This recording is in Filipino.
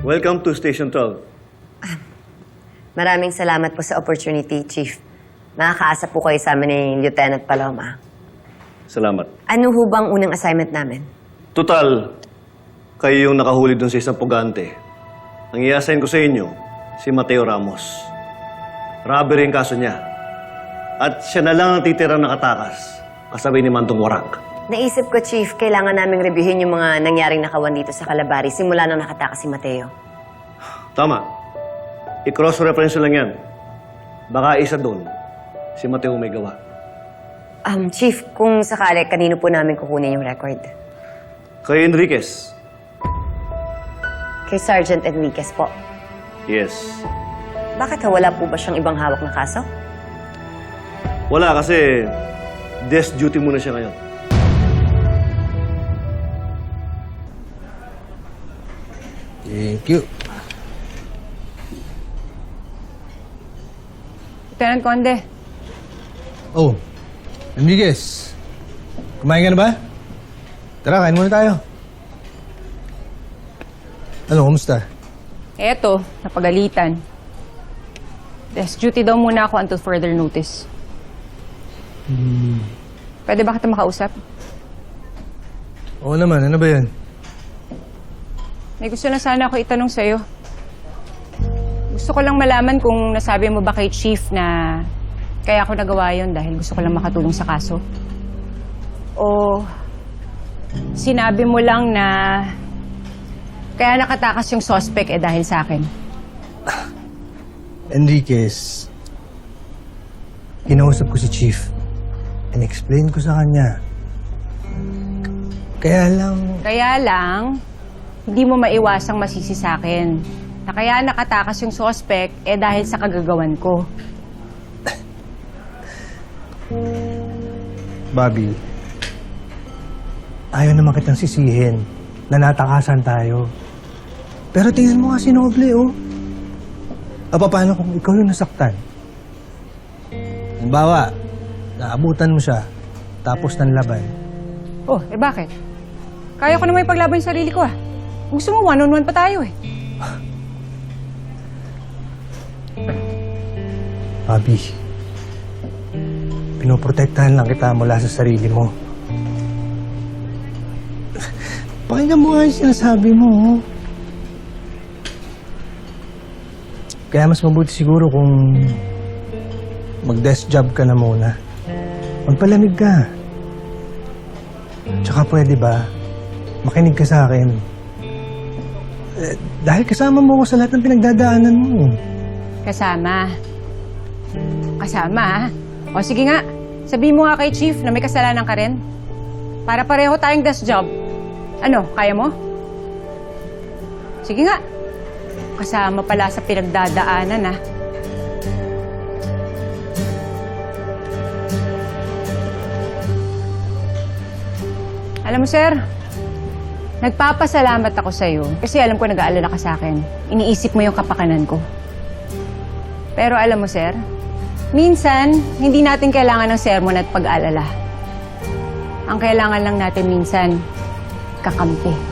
Welcome to Station 12. Maraming salamat po sa opportunity, Chief. Makakaasa po kayo sa amin ni Lieutenant Paloma. Salamat. Ano ho bang unang assignment namin? Total, kayo yung nakahuli dun sa isang pugante. Ang i-assign ko sa inyo, si Mateo Ramos. Robbery ang kaso niya. At siya na lang ang titirang nakatakas, kasabay ni Mantong Warak. Naisip ko, Chief, kailangan naming reviewin yung mga nangyaring nakawan dito sa Calabari simula nang nakatakas si Mateo. Tama. I-cross-reference lang yan. Baka isa doon, si Mateo may gawa. Um, Chief, kung sakali, kanino po namin kukunin yung record? Kay Enriquez. Kay Sergeant Enriquez po. Yes. Bakit ha, wala po ba siyang ibang hawak na kaso? Wala kasi desk duty muna siya ngayon. Thank you. Lieutenant Conde, Oh, Enriquez. Kumain ka na ba? Tara, kain muna tayo. Ano, kumusta? eto, napagalitan. Desk duty daw muna ako until further notice. Pwede ba kita makausap? Oo naman, ano ba yan? May gusto na sana ako itanong sa'yo. Gusto ko lang malaman kung nasabi mo ba kay Chief na kaya ako nagawa yon dahil gusto ko lang makatulong sa kaso. O sinabi mo lang na kaya nakatakas yung suspect eh dahil sa akin. Enriquez. Kinausap ko si Chief. And explain ko sa kanya. Kaya lang, Kaya lang, hindi mo maiwasang masisi sa akin. Na kaya nakatakas yung suspect eh dahil sa kagagawan ko. Bobby, ayaw naman kitang sisihin na natakasan tayo. Pero tingnan mo nga si Noble, oh. O paano kung ikaw yung nasaktan? Halimbawa, naabutan mo siya, tapos ng laban. Oh, eh bakit? Kaya ko naman ipaglaban yung sarili ko ah. Gusto mo one-on-one pa tayo eh. Bobby, pinoprotektahan lang kita mula sa sarili mo. Pakinggan mo nga yung sinasabi mo. oh. Kaya mas mabuti siguro kung mag-desk job ka na muna. Magpalamig ka. Tsaka pwede ba, makinig ka sa akin. Eh, dahil kasama mo ako sa lahat ng pinagdadaanan mo. Kasama. Kasama ah. O sige nga, sabihin mo nga kay Chief na may kasalanan ka rin. Para pareho tayong desk job. Ano, kaya mo? Sige nga. Kasama pala sa pinagdadaanan ah. Alam mo, sir, nagpapasalamat ako sa'yo kasi alam ko nag-aalala ka sa akin. Iniisip mo yung kapakanan ko. Pero alam mo, sir, minsan, hindi natin kailangan ng sermon at pag-alala. Ang kailangan lang natin minsan, kakampi.